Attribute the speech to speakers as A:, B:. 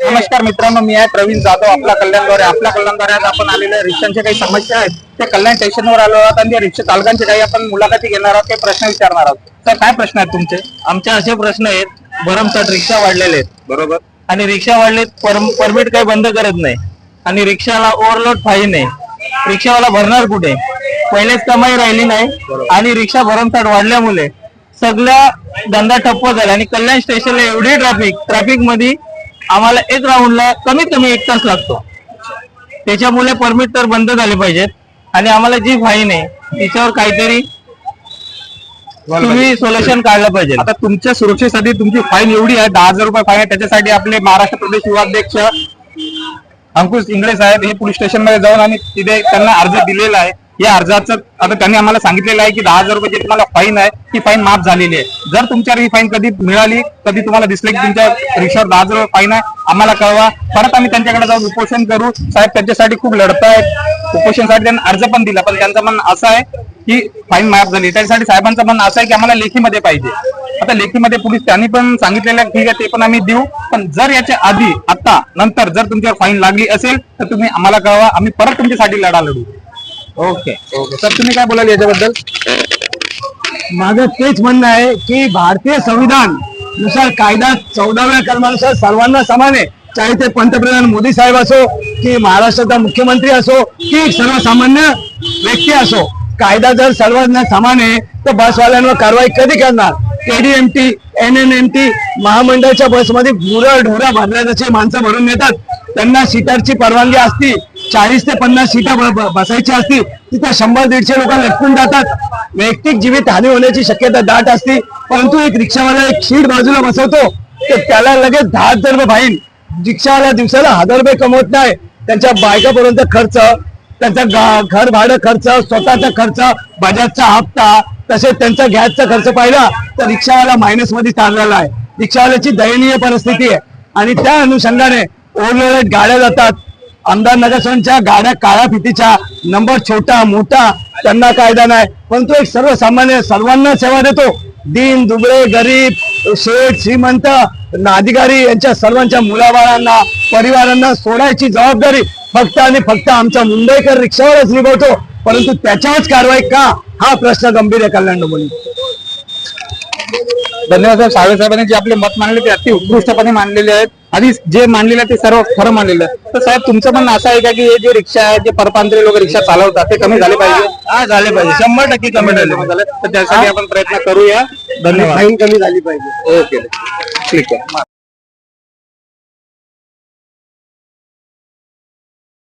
A: नमस्कार मित्रांनो मी आहे प्रवीण जाधव. आपला कल्याणद्वारे आपल्या कल्याणद्वारे आज आपण आलेले. रिक्षांच्या काही समस्या आहेत. ते कल्याण स्टेशनवर आलो आहोत आणि रिक्षा चालकांचे काही आपण मुलाखती घेणार आहोत. काही प्रश्न विचारणार आहोत. तर काय प्रश्न आहेत तुमचे?
B: आमचे असे प्रश्न आहेत. भरमसाठ रिक्षा वाढलेले आहेत.
A: बरोबर.
B: आणि रिक्षा वाढलेत पर- परमिट काही बंद करत नाही. आणि रिक्षाला ओव्हरलोड फाईन आहे. रिक्षावाला भरणार कुठे? पहिलेच कमाई राहिली नाही. आणि रिक्षा भरमसाठ वाढल्यामुळे सगळ्या धंदा ठप्प झाला. आणि कल्याण स्टेशनला एवढी ट्रॅफिक ट्रॅफिकमध्ये आम्हाला एक राऊंडला कमीत कमी एक तास लागतो. त्याच्यामुळे परमिट तर बंद झाले पाहिजेत. आणि आम्हाला जी फाईन आहे तिच्यावर काहीतरी तुम्ही सोल्युशन काढलं पाहिजे.
A: आता तुमच्या सुरक्षेसाठी तुमची फाईन एवढी आहे दहा हजार रुपये फाईन आहे त्याच्यासाठी आपले महाराष्ट्र प्रदेश युवाध्यक्ष अंकुश इंगळे साहेब हे पोलीस स्टेशनमध्ये जाऊन आणि तिथे त्यांना अर्ज दिलेला आहे. या अर्जाचं आता त्यांनी आम्हाला सांगितलेलं आहे की दहा हजार रुपये तुम्हाला फाईन आहे. ती फाईन माफ झालेली आहे. जर तुमच्यावर ही फाईन कधी मिळाली कधी तुम्हाला दिसले की तुमच्या रिक्षावर दहा हजार रुपये फाईन आहे आम्हाला कळवा. परत आम्ही त्यांच्याकडे जाऊन उपोषण करू. साहेब त्यांच्यासाठी खूप लढतायत उपोषणसाठी त्यांना अर्ज पण दिला पण त्यांचं म्हणणं असं आहे की फाईन माफ झाली. त्याच्यासाठी साहेबांचं म्हणणं असं आहे की आम्हाला लेखीमध्ये पाहिजे. आता लेखीमध्ये पोलीस त्यांनी पण सांगितलेलं ठीक आहे ते पण आम्ही देऊ. पण जर याच्या आधी आता नंतर जर तुमच्यावर फाईन लागली असेल तर तुम्ही आम्हाला कळवा. आम्ही परत तुमच्यासाठी लढा लढू. ओके ओके तर तुम्ही काय बोलाल याच्याबद्दल?
C: माझं तेच म्हणणं आहे की भारतीय संविधाननुसार कायदा चौदाव्या कलमानुसार सर्वांना समान आहे. चाहे ते पंतप्रधान मोदी साहेब असो की महाराष्ट्राचा मुख्यमंत्री असो की सर्वसामान्य व्यक्ती असो कायदा जर सर्वांना समान आहे तर बसवाल्यांवर कारवाई कधी करणार? KDMT N N M T महामंडळाच्या बसमध्ये गुरं ढोरं भरण्याची माणसं भरून नेतात. त्यांना सीटरची परवानगी असती. चाळीस ते पन्नास सीटा बसायची असती तिथे शंभर दीडशे लोक लटकून जातात. वैयक्तिक जीवित हानी होण्याची शक्यता दाट असते परंतु एक रिक्षावाला एक शीट बाजूला बसवतो तर त्याला लगेच दहा हजार रुपये फाईन. रिक्षावाला दिवसाला हजार रुपये कमवत नाही. त्यांच्या बायकापर्यंत खर्च त्यांचा घर भाडं खर्च स्वतःचा खर्च बजाजचा हप्ता तसेच त्यांचा गॅसचा खर्च पाहिला तर रिक्षावाला मायनसमध्ये चाललेला आहे. रिक्षावाल्याची दयनीय परिस्थिती आहे. आणि त्या अनुषंगाने ओव्हरलोडेड गाड्या जातात. आमदार नगरसेवकांच्या गाड्या काळ्या फितीच्या नंबर छोटा मोठा त्यांना कायदा नाही. परंतु एक सर्वसामान्य सर्वांना सेवा देतो. दीन दुबळे गरीब शेठ श्रीमंत अधिकारी यांच्या सर्वांच्या मुलाबाळांना परिवारांना सोडायची जबाबदारी फक्त आणि फक्त आमच्या मुंबईकर रिक्षावरच निभवतो. परंतु त्याच्यावरच कारवाई का? हा प्रश्न गंभीर आहे कल्याण डोंबिवली.
A: धन्यवाद साहेब साहेबांनी जे आपले मत मांडले ते अति उत्कृष्टपणे मांडलेले आहेत. आणि जे मांडलेलं आहे ते सर्व खरं मांडलेलं आहे तर साहेब तुमचं म्हणणं असं आहे का की हे जे रिक्षा आहे जे परप्रांतीय लोक रिक्षा चालवतात ते कमी झाले पाहिजे?
B: हा झाले पाहिजे. शंभर टक्के कमी झाले
A: तर त्यासाठी आपण प्रयत्न करूया. धन्यवाद.
C: कमी झाली पाहिजे.
A: ओके. ठीक आहे.